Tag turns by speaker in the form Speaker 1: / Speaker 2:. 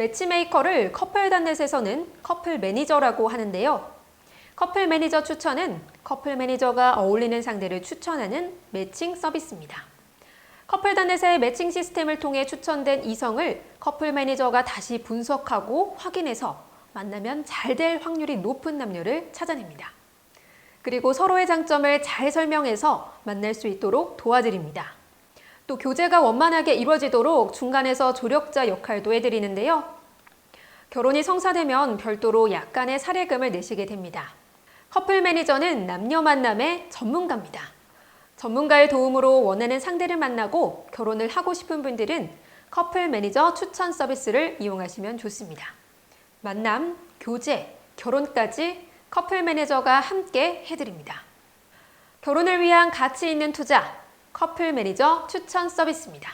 Speaker 1: 매치메이커를 커플단넷에서는 커플 매니저라고 하는데요. 커플 매니저 추천은 커플 매니저가 어울리는 상대를 추천하는 매칭 서비스입니다. 커플단넷의 매칭 시스템을 통해 추천된 이성을 커플 매니저가 다시 분석하고 확인해서 만나면 잘 될 확률이 높은 남녀를 찾아냅니다. 그리고 서로의 장점을 잘 설명해서 만날 수 있도록 도와드립니다. 또 교제가 원만하게 이루어지도록 중간에서 조력자 역할도 해드리는데요. 결혼이 성사되면 별도로 약간의 사례금을 내시게 됩니다. 커플 매니저는 남녀 만남의 전문가입니다. 전문가의 도움으로 원하는 상대를 만나고 결혼을 하고 싶은 분들은 커플 매니저 추천 서비스를 이용하시면 좋습니다. 만남, 교제, 결혼까지 커플 매니저가 함께 해드립니다. 결혼을 위한 가치 있는 투자, 커플 매니저 추천 서비스입니다.